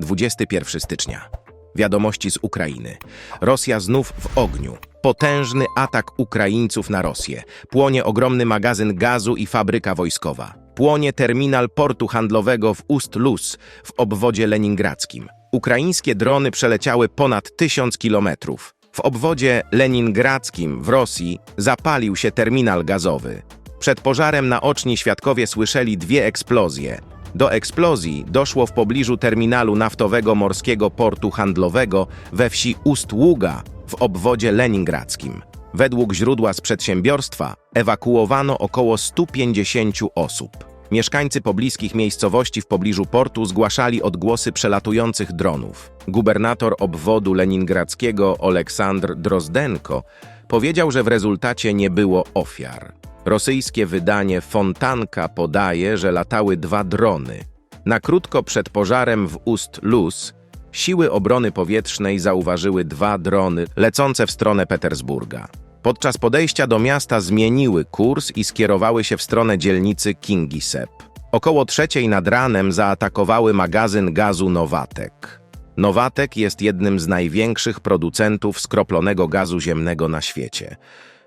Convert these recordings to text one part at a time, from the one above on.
21 stycznia. Wiadomości z Ukrainy. Rosja znów w ogniu. Potężny atak Ukraińców na Rosję. Płonie ogromny magazyn gazu i fabryka wojskowa. Płonie terminal portu handlowego w Ust-Luz w obwodzie leningradzkim. Ukraińskie drony przeleciały ponad tysiąc kilometrów. W obwodzie leningradzkim w Rosji zapalił się terminal gazowy. Przed pożarem naoczni świadkowie słyszeli dwie eksplozje. Do eksplozji doszło w pobliżu terminalu naftowego morskiego portu handlowego we wsi Ust-Ługa w obwodzie leningradzkim. Według źródła z przedsiębiorstwa ewakuowano około 150 osób. Mieszkańcy pobliskich miejscowości w pobliżu portu zgłaszali odgłosy przelatujących dronów. Gubernator obwodu leningradzkiego Oleksandr Drozdenko powiedział, że w rezultacie nie było ofiar. Rosyjskie wydanie Fontanka podaje, że latały dwa drony. Na krótko przed pożarem w Ust-Luz siły obrony powietrznej zauważyły dwa drony lecące w stronę Petersburga. Podczas podejścia do miasta zmieniły kurs i skierowały się w stronę dzielnicy Kingisep. Około trzeciej nad ranem zaatakowały magazyn gazu Nowatek. Nowatek jest jednym z największych producentów skroplonego gazu ziemnego na świecie.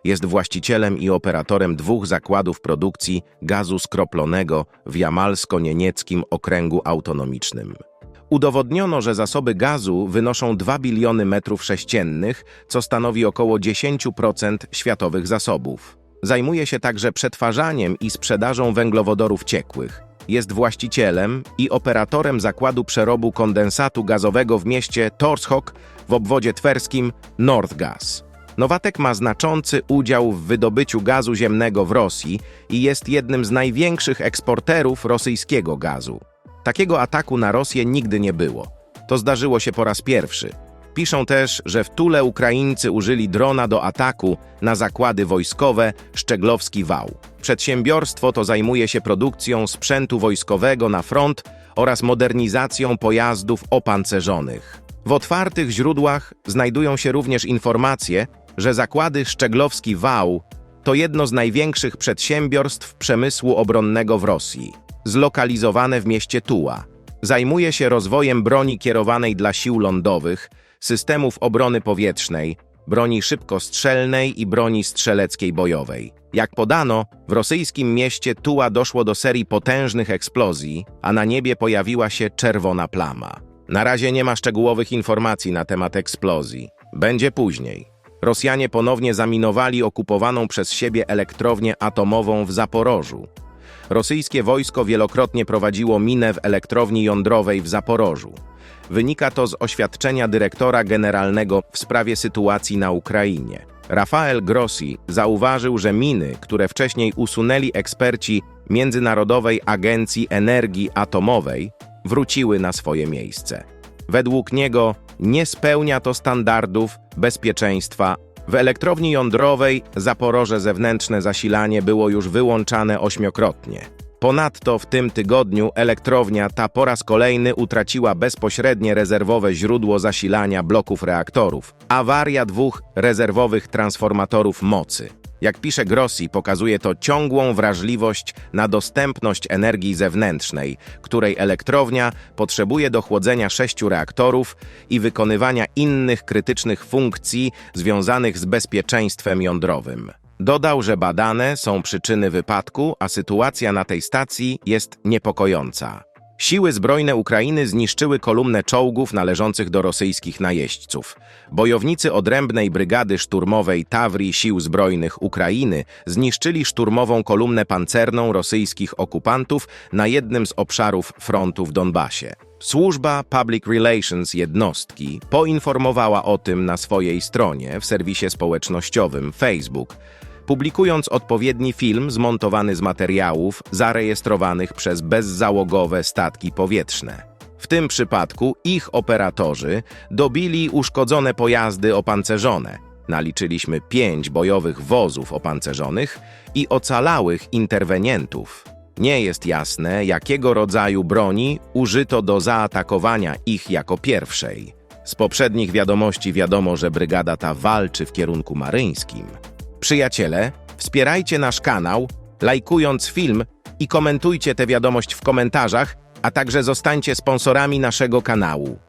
Jest właścicielem i operatorem dwóch zakładów produkcji gazu skroplonego w Jamalsko-Nienieckim Okręgu Autonomicznym. Udowodniono, że zasoby gazu wynoszą 2 biliony metrów sześciennych, co stanowi około 10% światowych zasobów. Zajmuje się także przetwarzaniem i sprzedażą węglowodorów ciekłych. Jest właścicielem i operatorem zakładu przerobu kondensatu gazowego w mieście Torshok w obwodzie twerskim Northgas. Nowatek ma znaczący udział w wydobyciu gazu ziemnego w Rosji i jest jednym z największych eksporterów rosyjskiego gazu. Takiego ataku na Rosję nigdy nie było. To zdarzyło się po raz pierwszy. Piszą też, że w Tule Ukraińcy użyli drona do ataku na zakłady wojskowe Szczeglowski Wał. Przedsiębiorstwo to zajmuje się produkcją sprzętu wojskowego na front oraz modernizacją pojazdów opancerzonych. W otwartych źródłach znajdują się również informacje, że zakłady Szczeglowski Wał to jedno z największych przedsiębiorstw przemysłu obronnego w Rosji, zlokalizowane w mieście Tuła. Zajmuje się rozwojem broni kierowanej dla sił lądowych, systemów obrony powietrznej, broni szybkostrzelnej i broni strzeleckiej bojowej. Jak podano, w rosyjskim mieście Tuła doszło do serii potężnych eksplozji, a na niebie pojawiła się czerwona plama. Na razie nie ma szczegółowych informacji na temat eksplozji. Będzie później. Rosjanie ponownie zaminowali okupowaną przez siebie elektrownię atomową w Zaporożu. Rosyjskie wojsko wielokrotnie prowadziło minę w elektrowni jądrowej w Zaporożu. Wynika to z oświadczenia dyrektora generalnego w sprawie sytuacji na Ukrainie. Rafael Grossi zauważył, że miny, które wcześniej usunęli eksperci Międzynarodowej Agencji Energii Atomowej, wróciły na swoje miejsce. Według niego nie spełnia to standardów bezpieczeństwa. W elektrowni jądrowej Zaporoże zewnętrzne zasilanie było już wyłączane ośmiokrotnie. Ponadto w tym tygodniu elektrownia ta po raz kolejny utraciła bezpośrednie rezerwowe źródło zasilania bloków reaktorów. Awaria dwóch rezerwowych transformatorów mocy. Jak pisze Grossi, pokazuje to ciągłą wrażliwość na dostępność energii zewnętrznej, której elektrownia potrzebuje do chłodzenia sześciu reaktorów i wykonywania innych krytycznych funkcji związanych z bezpieczeństwem jądrowym. Dodał, że badane są przyczyny wypadku, a sytuacja na tej stacji jest niepokojąca. Siły zbrojne Ukrainy zniszczyły kolumnę czołgów należących do rosyjskich najeźdźców. Bojownicy odrębnej brygady szturmowej Tawrii Sił Zbrojnych Ukrainy zniszczyli szturmową kolumnę pancerną rosyjskich okupantów na jednym z obszarów frontu w Donbasie. Służba Public Relations jednostki poinformowała o tym na swojej stronie w serwisie społecznościowym Facebook, publikując odpowiedni film zmontowany z materiałów zarejestrowanych przez bezzałogowe statki powietrzne. W tym przypadku ich operatorzy dobili uszkodzone pojazdy opancerzone. Naliczyliśmy pięć bojowych wozów opancerzonych i ocalałych interwenientów. Nie jest jasne, jakiego rodzaju broni użyto do zaatakowania ich jako pierwszej. Z poprzednich wiadomości wiadomo, że brygada ta walczy w kierunku maryńskim. Przyjaciele, wspierajcie nasz kanał, lajkując film i komentujcie tę wiadomość w komentarzach, a także zostańcie sponsorami naszego kanału.